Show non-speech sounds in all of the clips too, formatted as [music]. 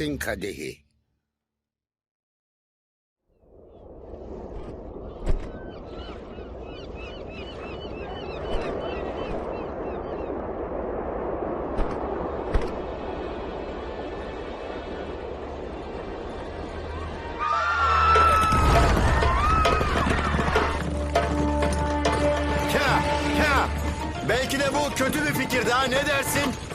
Isis'in kadehi. Ka, ka. Belki de bu kötü bir fikirdi ha ne dersin?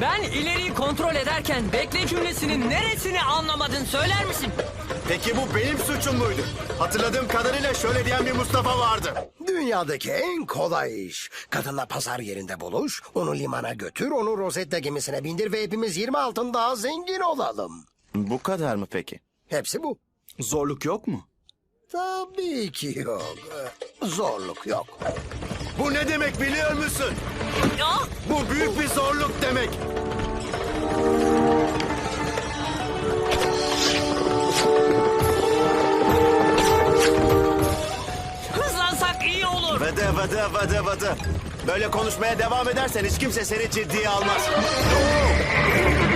Ben ileriyi kontrol ederken bekle cümlesinin neresini anlamadın söyler misin? Peki bu benim suçum muydu? Hatırladığım kadarıyla şöyle diyen bir Mustafa vardı. Dünyadaki en kolay iş. Kadınla pazar yerinde buluş, onu limana götür, onu Rosetta gemisine bindir ve hepimiz 20 altın daha zengin olalım. Bu kadar mı peki? Hepsi bu. Zorluk yok mu? Tabii ki yok. Zorluk yok. Bu ne demek biliyor musun? Ya, Bu büyük bir zorluk demek. hızlansak iyi olur. Vıdı vıdı vıdı vıdı. Böyle konuşmaya devam edersen hiç kimse seni ciddiye almaz. Oh.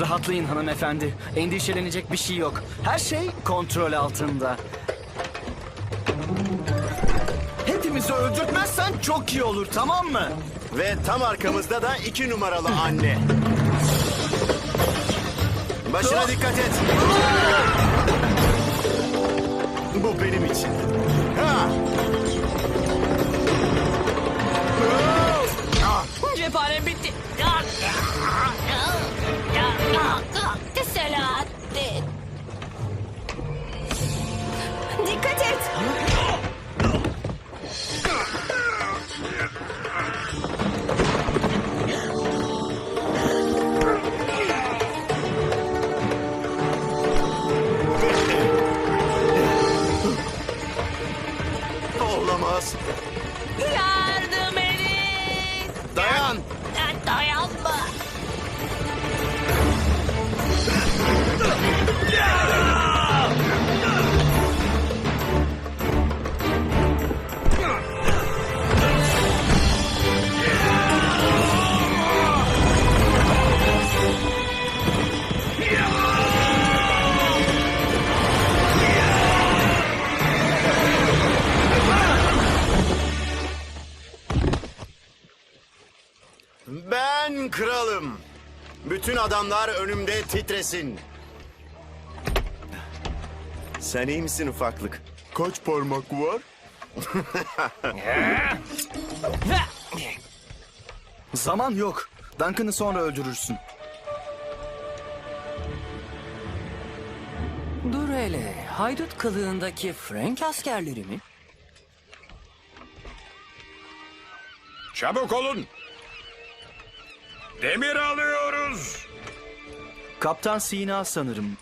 Rahatlayın hanımefendi. Endişelenecek bir şey yok. Her şey kontrol altında. Hepimizi öldürtmezsen çok iyi olur tamam mı? Ve tam arkamızda da iki numaralı anne. Başına dikkat et. Bu benim için. Ha! Cephanem bitti. Kralım. Bütün adamlar önümde titresin. Sen iyi misin ufaklık? Kaç parmak var? [laughs] Zaman yok. Duncan'ı sonra öldürürsün. Dur hele. Haydut kılığındaki Frank askerleri mi? Çabuk olun. Demir alıyoruz. Kaptan Sina sanırım.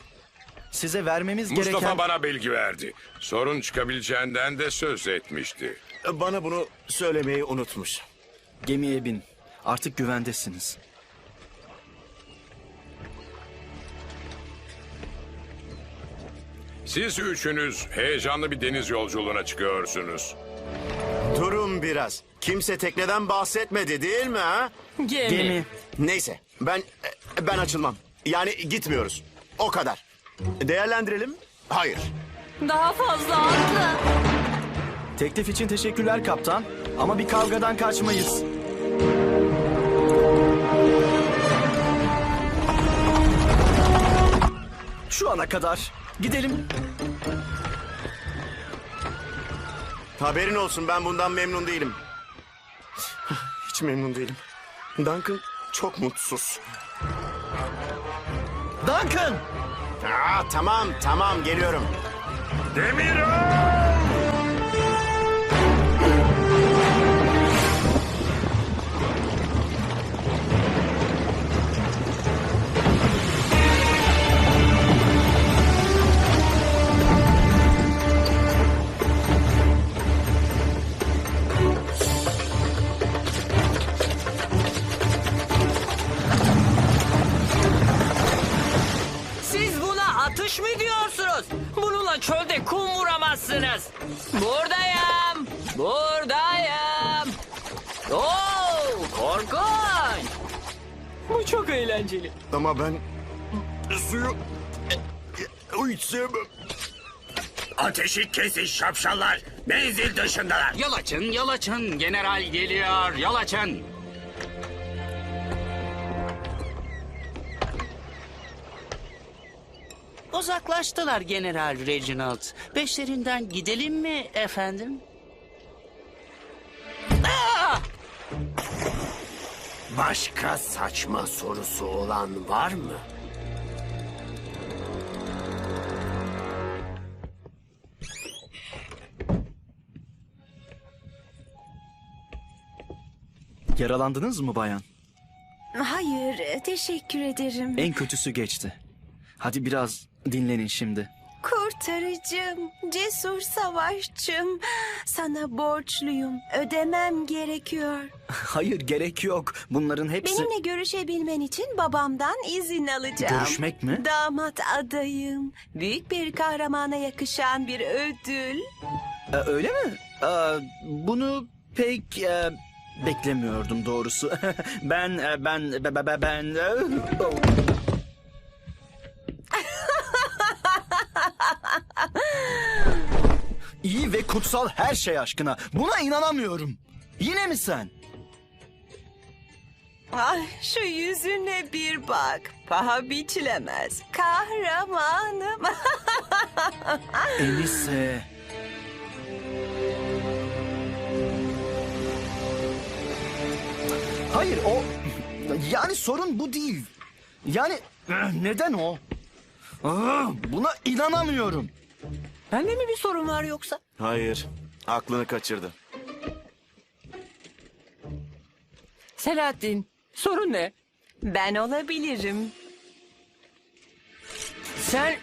Size vermemiz Mustafa gereken... bana bilgi verdi. Sorun çıkabileceğinden de söz etmişti. Bana bunu söylemeyi unutmuş. Gemiye bin. Artık güvendesiniz. Siz üçünüz heyecanlı bir deniz yolculuğuna çıkıyorsunuz. Durun biraz. Kimse tekneden bahsetmedi değil mi ha? Gemi. Gemi. Neyse ben ben açılmam. Yani gitmiyoruz. O kadar. Değerlendirelim. Hayır. Daha fazla atla. Teklif için teşekkürler kaptan. Ama bir kavgadan kaçmayız. Şu ana kadar. Gidelim. Haberin olsun ben bundan memnun değilim. Hiç memnun değilim. Duncan çok mutsuz. Duncan! Aa, tamam tamam geliyorum. Demir atış mı diyorsunuz? Bununla çölde kum vuramazsınız. Buradayım. Buradayım. Oo, korkunç. Bu çok eğlenceli. Ama ben suyu hiç sevmem. Ateşi kesin şapşallar. Menzil dışındalar. Yol açın, yol açın. General geliyor, yol Uzaklaştılar General Reginald. Peşlerinden gidelim mi efendim? Başka saçma sorusu olan var mı? Yaralandınız mı bayan? Hayır, teşekkür ederim. En kötüsü geçti. Hadi biraz dinlenin şimdi. Kurtarıcım, cesur savaşçım. Sana borçluyum. Ödemem gerekiyor. [laughs] Hayır gerek yok. Bunların hepsi... Benimle görüşebilmen için babamdan izin alacağım. Görüşmek mi? Damat adayım. Büyük bir kahramana yakışan bir ödül. Ee, öyle mi? Ee, bunu pek e, beklemiyordum doğrusu. [laughs] ben e, ben be- be- be- ben e, oh. İyi ve kutsal her şey aşkına. Buna inanamıyorum. Yine mi sen? Ay şu yüzüne bir bak. Paha biçilemez. Kahramanım. [laughs] Enise. Hayır o... [laughs] Yani sorun bu değil. Yani [clears throat] neden o? Aa, Buna inanamıyorum. Bende mi bir sorun var yoksa? Hayır. Aklını kaçırdı. Selahattin, sorun ne? ben olabilirim. Sen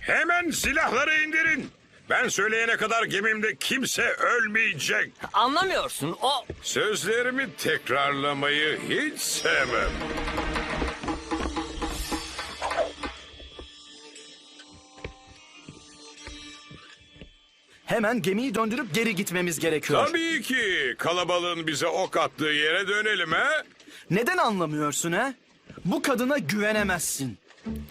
Hemen silahları indirin. Ben söyleyene kadar gemimde kimse ölmeyecek. anlamıyorsun. O Sözlerimi tekrarlamayı hiç sevmem. Hemen gemiyi döndürüp geri gitmemiz gerekiyor. Tabii ki kalabalığın bize ok attığı yere dönelim ha. Neden anlamıyorsun he? Bu kadına güvenemezsin.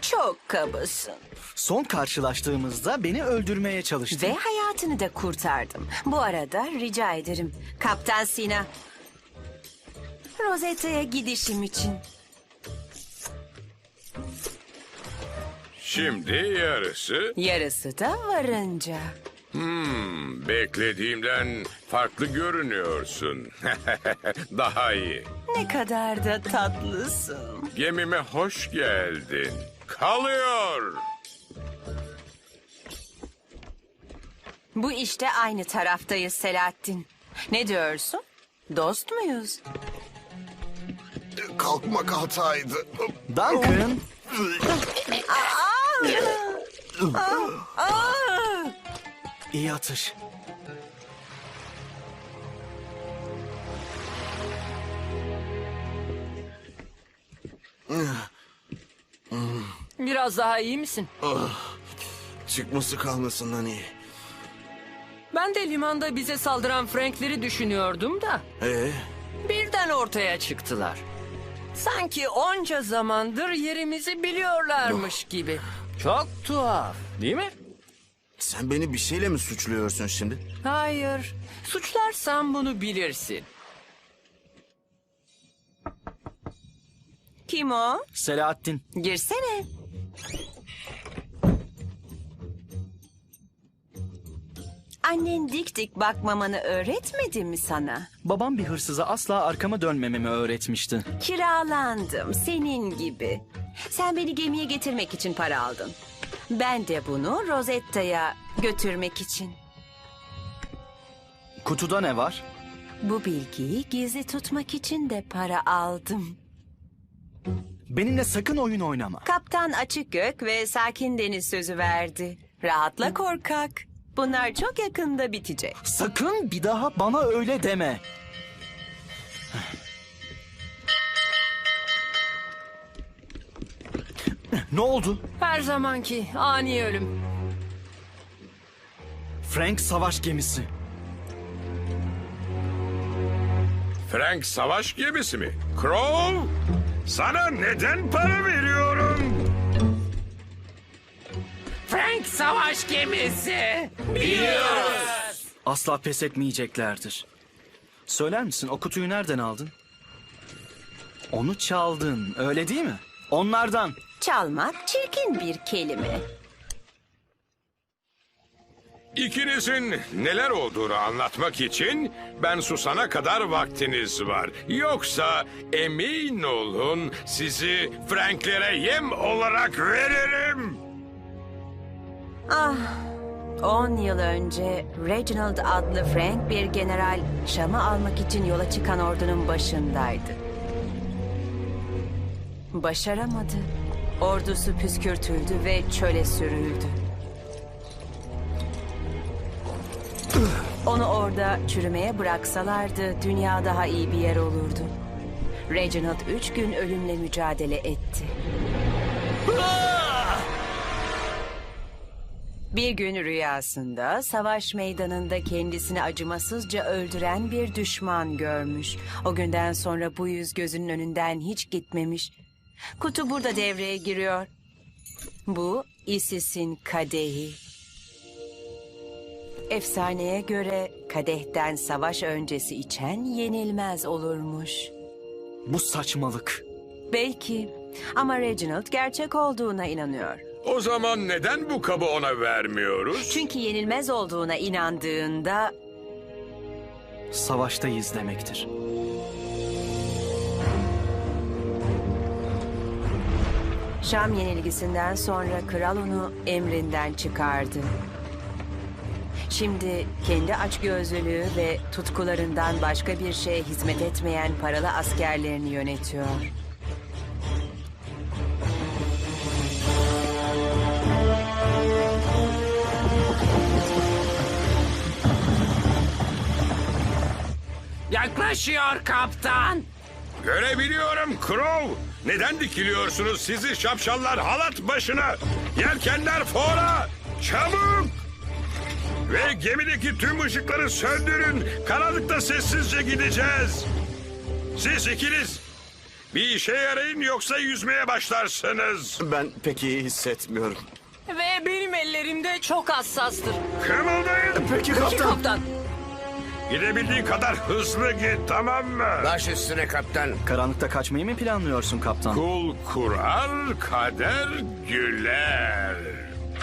Çok kabasın. Son karşılaştığımızda beni öldürmeye çalıştı. Ve hayatını da kurtardım. Bu arada rica ederim. Kaptan Sina. Rosetta'ya gidişim için. Şimdi yarısı Yarısı da varınca. Hmm, beklediğimden farklı görünüyorsun. [laughs] Daha iyi. Ne kadar da tatlısın. Gemime hoş geldin. Kalıyor. Bu işte aynı taraftayız Selahattin. Ne diyorsun? Dost muyuz? Kalkmak hataydı. Duncan, Aa! İyi atış. biraz daha iyi misin? Çıkması kalmasından iyi. Ben de limanda bize saldıran Frankleri düşünüyordum da Ee, birden ortaya çıktılar. Sanki onca zamandır yerimizi biliyorlarmış gibi. Çok tuhaf, değil mi? Sen beni bir şeyle mi suçluyorsun şimdi? Hayır, suçlarsan bunu bilirsin. Kim o? Selahattin, Girsene. Annen dik dik bakmamanı öğretmedi mi sana? babam bir hırsıza asla arkama dönmememi öğretmişti. Kiralandım senin gibi. Sen beni gemiye getirmek için para aldın. Ben de bunu Rosetta'ya götürmek için. Kutuda ne var? Bu bilgiyi gizli tutmak için de para aldım. Benimle sakın oyun oynama. Kaptan açık gök ve sakin deniz sözü verdi. Rahatla korkak. Bunlar çok yakında bitecek. Sakın bir daha bana öyle deme. Ne oldu? Her zamanki ani ölüm. Frank savaş gemisi. Frank savaş gemisi mi? Crow? Sana neden para veriyorum? Frank savaş gemisi. Asla pes etmeyeceklerdir. Söyler misin o kutuyu nereden aldın? Onu çaldın, öyle değil mi? Onlardan. Çalmak çirkin bir kelime. İkinizin neler olduğunu anlatmak için ben susana kadar vaktiniz var. Yoksa emin olun sizi Franklere yem olarak veririm. Ah, 10 yıl önce Reginald adlı Frank bir general Şam'ı almak için yola çıkan ordunun başındaydı. Başaramadı. Ordusu püskürtüldü ve çöle sürüldü. Onu orada çürümeye bıraksalardı dünya daha iyi bir yer olurdu. Reginald üç gün ölümle mücadele etti. Bir gün rüyasında savaş meydanında kendisini acımasızca öldüren bir düşman görmüş. O günden sonra bu yüz gözünün önünden hiç gitmemiş. Kutu burada devreye giriyor. Bu Isis'in kadehi. Efsaneye göre kadehten savaş öncesi içen yenilmez olurmuş. Bu saçmalık. Belki ama Reginald gerçek olduğuna inanıyor. O zaman neden bu kabı ona vermiyoruz? Çünkü yenilmez olduğuna inandığında Savaştayız demektir. Şam yenilgisinden sonra kral onu emrinden çıkardı. Şimdi kendi açgözlülüğü ve tutkularından başka bir şeye hizmet etmeyen paralı askerlerini yönetiyor. Yaklaşıyor kaptan. Görebiliyorum Crow. Neden dikiliyorsunuz sizi şapşallar halat başına? Yelkenler fora. Çabuk. Ve gemideki tüm ışıkları söndürün. Karanlıkta sessizce gideceğiz. Siz ikiniz bir işe yarayın yoksa yüzmeye başlarsınız. Ben pek iyi hissetmiyorum. Ve benim ellerimde çok hassastır. Kımıldayın. Peki Peki kaptan. Gidebildiğin kadar hızlı git tamam mı? Baş üstüne kaptan. Karanlıkta kaçmayı mı planlıyorsun kaptan? Kul kurar, kader güler.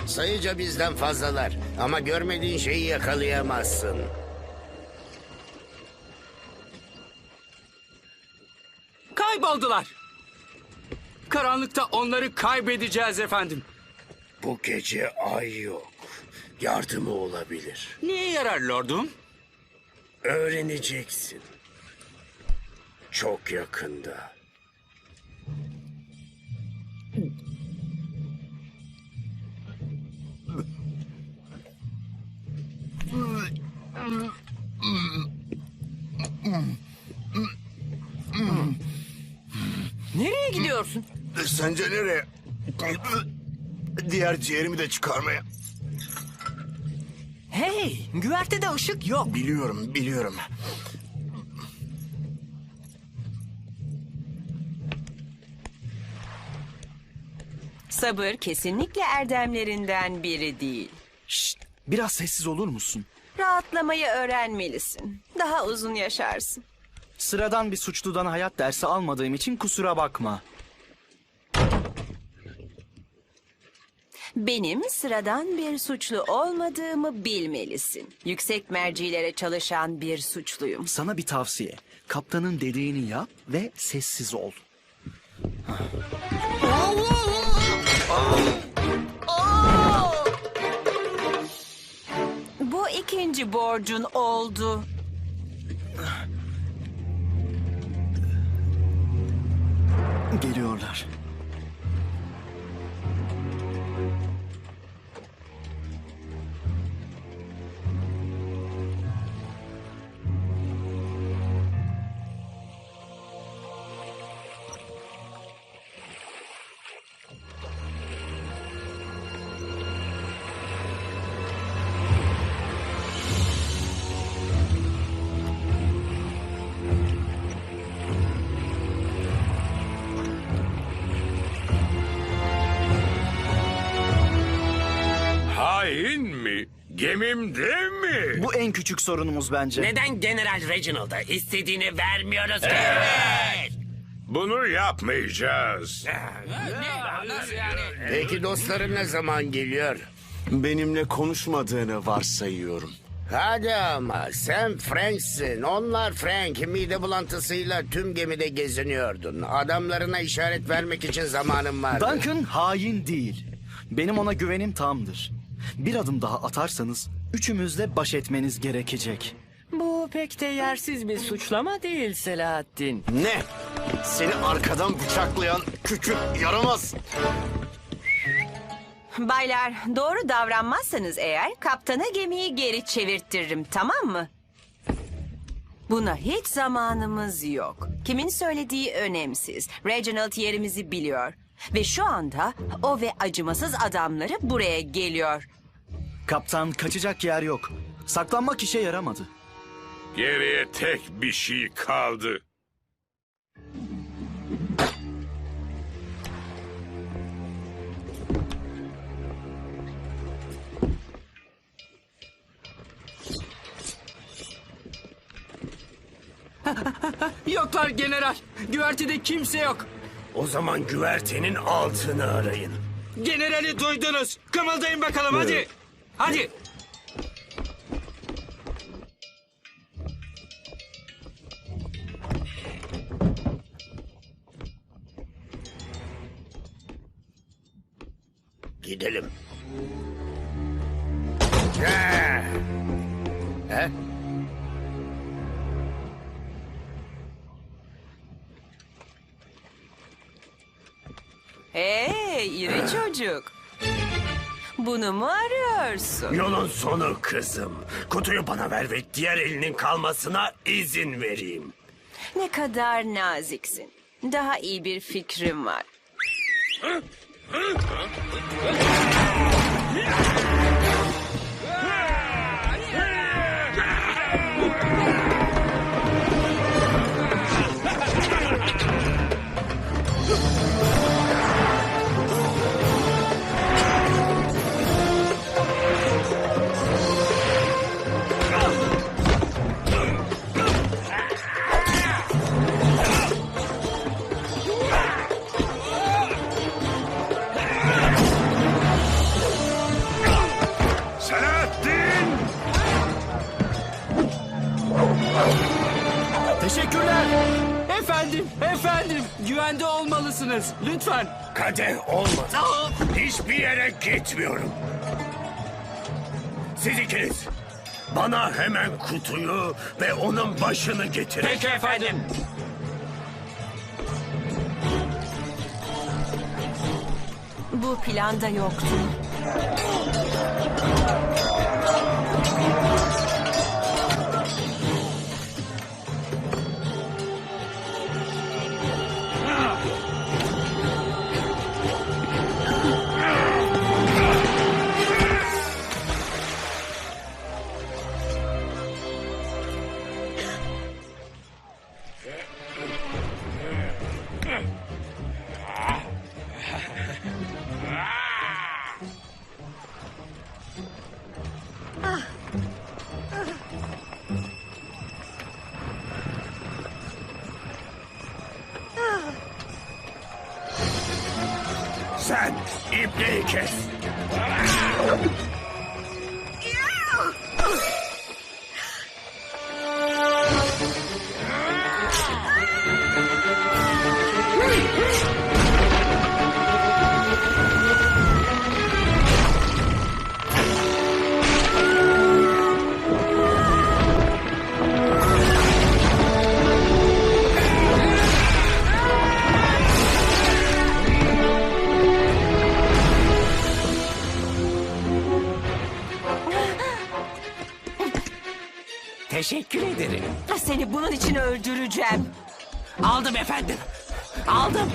Sayıca bizden fazlalar. Ama görmediğin şeyi yakalayamazsın. Kayboldular. Karanlıkta onları kaybedeceğiz efendim. Bu gece ay yok. Yardımı olabilir. Niye yarar lordum? Öğreneceksin. Çok yakında. Nereye gidiyorsun? Sence nereye? Diğer ciğerimi de çıkarmaya. Hey, güvertede ışık yok. Biliyorum, biliyorum. Sabır kesinlikle erdemlerinden biri değil. Şşt, biraz sessiz olur musun? Rahatlamayı öğrenmelisin. Daha uzun yaşarsın. Sıradan bir suçludan hayat dersi almadığım için kusura bakma. Benim sıradan bir suçlu olmadığımı bilmelisin. Yüksek mercilere çalışan bir suçluyum. Sana bir tavsiye. Kaptanın dediğini yap ve sessiz ol. Bu ikinci borcun oldu. Gemim değil mi? Bu en küçük sorunumuz bence. Neden General Reginald'a istediğini vermiyoruz ki? Bunu yapmayacağız. Peki dostlarım ne zaman geliyor? Benimle konuşmadığını varsayıyorum. Hadi ama sen Frank'sin. Onlar Frank. Mide bulantısıyla tüm gemide geziniyordun. Adamlarına işaret vermek için zamanın vardı. Duncan hain değil. Benim ona güvenim tamdır. Bir adım daha atarsanız üçümüzle baş etmeniz gerekecek. Bu pek de yersiz bir suçlama değil Selahattin. Ne? Seni arkadan bıçaklayan küçük yaramaz. Baylar doğru davranmazsanız eğer kaptana gemiyi geri çevirtirim tamam mı? Buna hiç zamanımız yok. Kimin söylediği önemsiz. Reginald yerimizi biliyor. Ve şu anda o ve acımasız adamları buraya geliyor. Kaptan kaçacak yer yok. Saklanmak işe yaramadı. Geriye tek bir şey kaldı. [laughs] Yoklar general. Güvertede kimse yok. O zaman güvertenin altını arayın. Generali duydunuz. Kımıldayın bakalım hadi. Hadi. Gidelim. Arıyorsun? Yolun sonu kızım. Kutuyu bana ver ve diğer elinin kalmasına izin vereyim. Ne kadar naziksin. Daha iyi bir fikrim var. Efendim, efendim. Güvende olmalısınız. Lütfen. Kadeh olmadan hiçbir yere gitmiyorum. Siz ikiniz bana hemen kutuyu ve onun başını getirin. Peki efendim. Bu planda yoktu. kiss. Seni bunun için öldüreceğim. Aldım efendim. Aldım.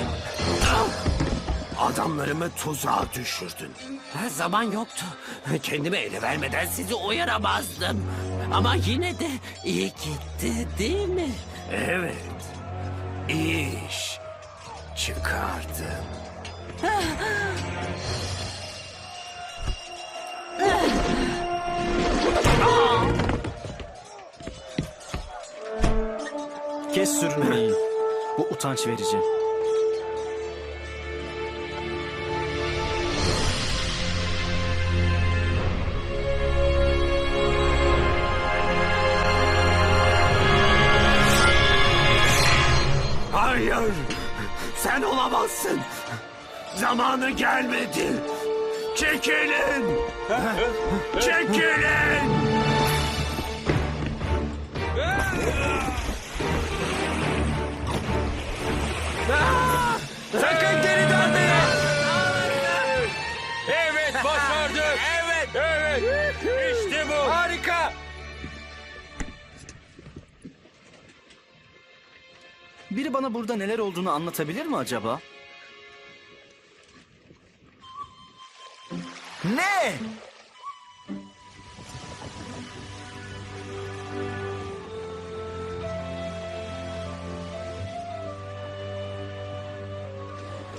Adamlarımı tuzağa düşürdün. Ha, zaman yoktu. Kendime ele vermeden sizi uyaramazdım. Ama yine de iyi gitti değil mi? Evet. İyi iş. Çıkardım. [laughs] Kes sürünmeyi. Bu utanç verici. Hayır. Sen olamazsın. Zamanı gelmedi. Çekilin. Çekilin. Biri bana burada neler olduğunu anlatabilir mi acaba? Ne?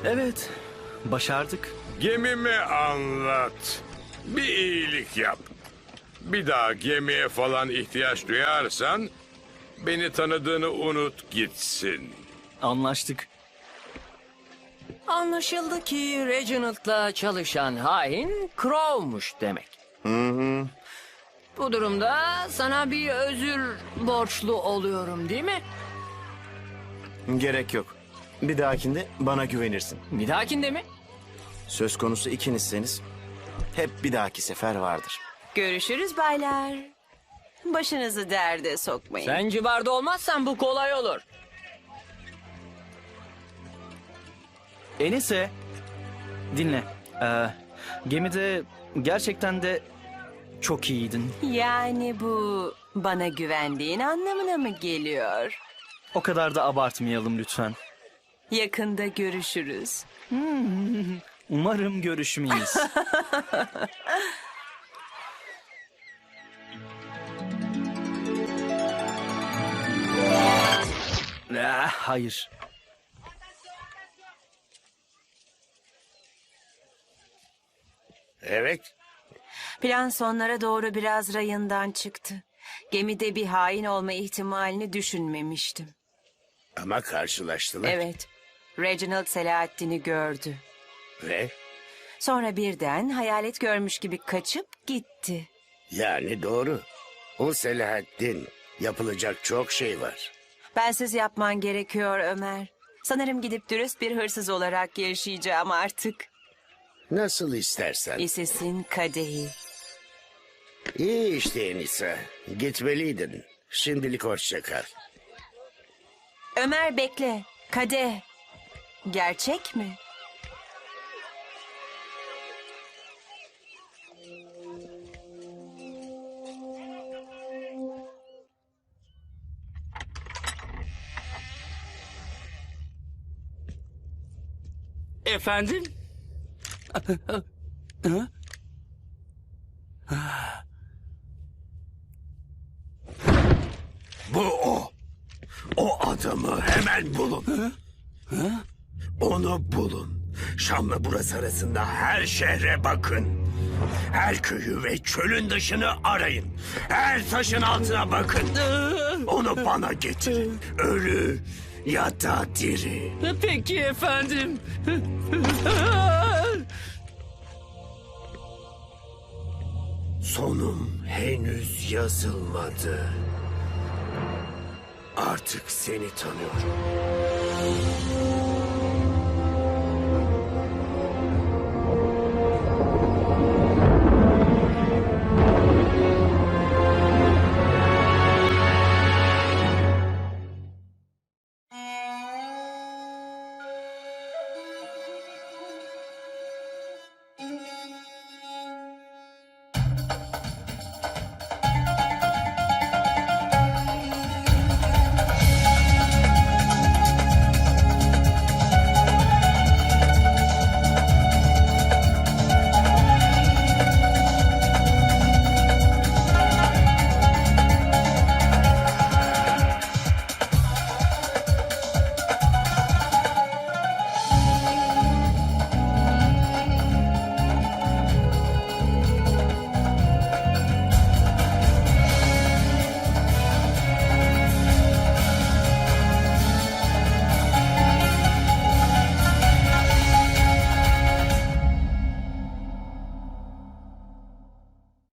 Evet, başardık. Gemimi anlat. Bir iyilik yap. Bir daha gemiye falan ihtiyaç duyarsan beni tanıdığını unut gitsin. Anlaştık. Anlaşıldı ki Reginald'la çalışan hain Crow'muş demek. Bu durumda sana bir özür borçlu oluyorum değil mi? Gerek yok. Bir dahakinde bana güvenirsin. Bir dahakinde mi? Söz konusu ikinizseniz hep bir dahaki sefer vardır. Görüşürüz baylar. Başınızı derde sokmayın. Sen civarda olmazsan bu kolay olur. Enise, dinle. Ee, gemide gerçekten de çok iyiydin. Yani bu bana güvendiğin anlamına mı geliyor? O kadar da abartmayalım lütfen. Yakında görüşürüz. Umarım görüşmeyiz. [laughs] Ah, hayır. Evet. Plan sonlara doğru biraz rayından çıktı. Gemide bir hain olma ihtimalini düşünmemiştim. Ama karşılaştılar. Evet, Reginald Selahattin'i gördü. Ve Sonra birden hayalet görmüş gibi kaçıp gitti. yani doğru. O Selahattin. Yapılacak çok şey var. Bensiz yapman gerekiyor Ömer. Sanırım gidip dürüst bir hırsız olarak yaşayacağım artık. Nasıl istersen. İsesin kadehi. İyi işte Enisa. Gitmeliydin. Şimdilik hoşça kal. Ömer bekle. Kadeh. Gerçek mi? Efendim? Bu o. O adamı hemen bulun. Onu bulun. Şam'la burası arasında her şehre bakın. Her köyü ve çölün dışını arayın. Her taşın altına bakın. Onu bana getirin. Ölü ya da diri. Peki efendim. Sonum henüz yazılmadı. Artık seni tanıyorum.